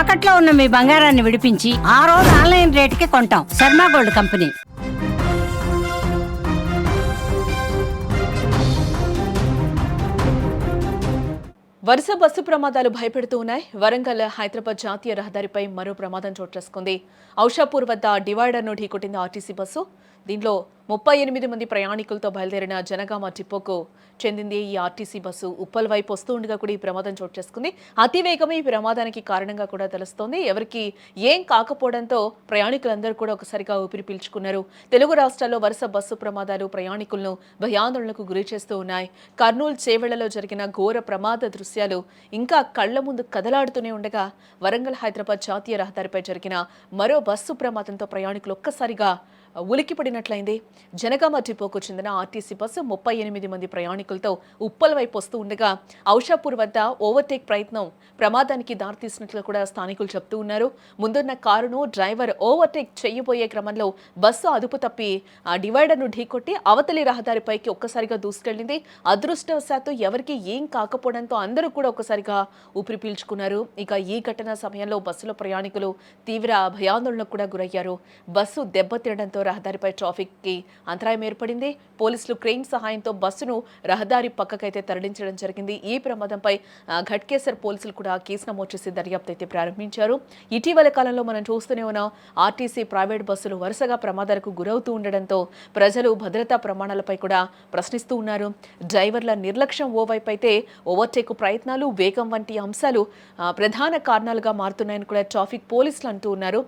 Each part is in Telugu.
తాకట్లో ఉన్న మీ బంగారాన్ని విడిపించి ఆ రోజు ఆన్లైన్ రేటుకి కొంటాం. Sharma gold company. వరుస బస్సు ప్రమాదాలు భయపెడుతూ ఉన్నాయి. వరంగల్ హైదరాబాద్ జాతీయ రహదారిపై మరో ప్రమాదం చోటు చేసుకుంది. ఔషాపూర్ వద్ద డివైడర్ను ఢీకొట్టింది ఆర్టీసీ బస్సు. దీనిలో ముప్పై ఎనిమిది మంది ప్రయాణికులతో బయలుదేరిన జనగామ టిప్పోకు చెందింది ఈ ఆర్టీసీ బస్సు. ఉప్పల్ వైపు వస్తూ ఉండగా కూడా ఈ ప్రమాదం చోటు చేసుకుంది. అతివేగమే ఈ ప్రమాదానికి కారణంగా కూడా తెలుస్తోంది. ఎవరికి ఏం కాకపోవడంతో ప్రయాణికులందరూ కూడా ఒకసారిగా ఊపిరి పీల్చుకున్నారు. తెలుగు రాష్ట్రాల్లో వరుస బస్సు ప్రమాదాలు ప్రయాణికులను భయాందోళనకు గురి చేస్తూ ఉన్నాయి. కర్నూలు చేవెళ్ళలో జరిగిన ఘోర ప్రమాద దృశ్యాలు ఇంకా కళ్ళ ముందు కదలాడుతూనే ఉండగా వరంగల్ హైదరాబాద్ జాతీయ రహదారిపై జరిగిన మరో బస్సు ప్రమాదంతో ప్రయాణికులు ఒక్కసారిగా ఉలికిపడినట్లయింది జనగామ డిపోకు చెందిన ఆర్టీసీ బస్సు ముప్పై ఎనిమిది మంది ప్రయాణికులతో ఉప్పల వైపు వస్తూ ఉండగా ఔషాపూర్ వద్ద ఓవర్టేక్ ప్రయత్నం ప్రమాదానికి దారితీసినట్లు కూడా స్థానికులు చెప్తూ ఉన్నారు. ముందున్న కారును డ్రైవర్ ఓవర్టేక్ చేయబోయే క్రమంలో బస్సు అదుపు తప్పి ఆ డివైడర్ను ఢీకొట్టి అవతలి రహదారిపైకి ఒక్కసారిగా దూసుకెళ్ళింది అదృష్టవశాత్తు ఎవరికి ఏం కాకపోవడంతో అందరూ కూడా ఒక్కసారిగా ఊపిరి పీల్చుకున్నారు. ఇక ఈ ఘటన సమయంలో బస్సులో ప్రయాణికులు తీవ్ర భయాందోళనకు కూడా గురయ్యారు. బస్సు దెబ్బతినడంతో రహదారిపై ట్రాఫిక్కి అంతరాయం ఏర్పడింది. పోలీసులు క్రెయిన్ సహాయంతో బస్సును రహదారి పక్కకైతే తరలించడం జరిగింది. ఈ ప్రమాదంపై ఘట్కేసర్ పోలీసులు కూడా కేసు నమోదు చేసి దర్యాప్తు అయితే ప్రారంభించారు. ఇటీవల కాలంలో మనం చూస్తూనే ఉన్న ఆర్టీసీ ప్రైవేట్ బస్సులు వరుసగా ప్రమాదాలకు గురవుతూ ఉండడంతో ప్రజలు భద్రతా ప్రమాణాలపై కూడా ప్రశ్నిస్తూ ఉన్నారు. డ్రైవర్ల నిర్లక్ష్యం ఓవైపు అయితే ఓవర్టేక్ ప్రయత్నాలు వేగం వంటి అంశాలు ప్రధాన కారణాలుగా మారుతున్నాయని కూడా ట్రాఫిక్ పోలీసులు అంటూ ఉన్నారు.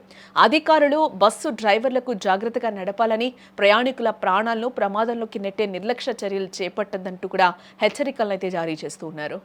అధికారులు బస్సు డ్రైవర్లకు జాగ్రత్త జాగ్రత్తగా నడపాలని ప్రయాణికుల ప్రాణాలను ప్రమాదంలోకి నెట్టే నిర్లక్ష్య చర్యలు చేపట్టద్దంటూ కూడా హెచ్చరికలను అయితే జారీ చేస్తూ ఉన్నారు.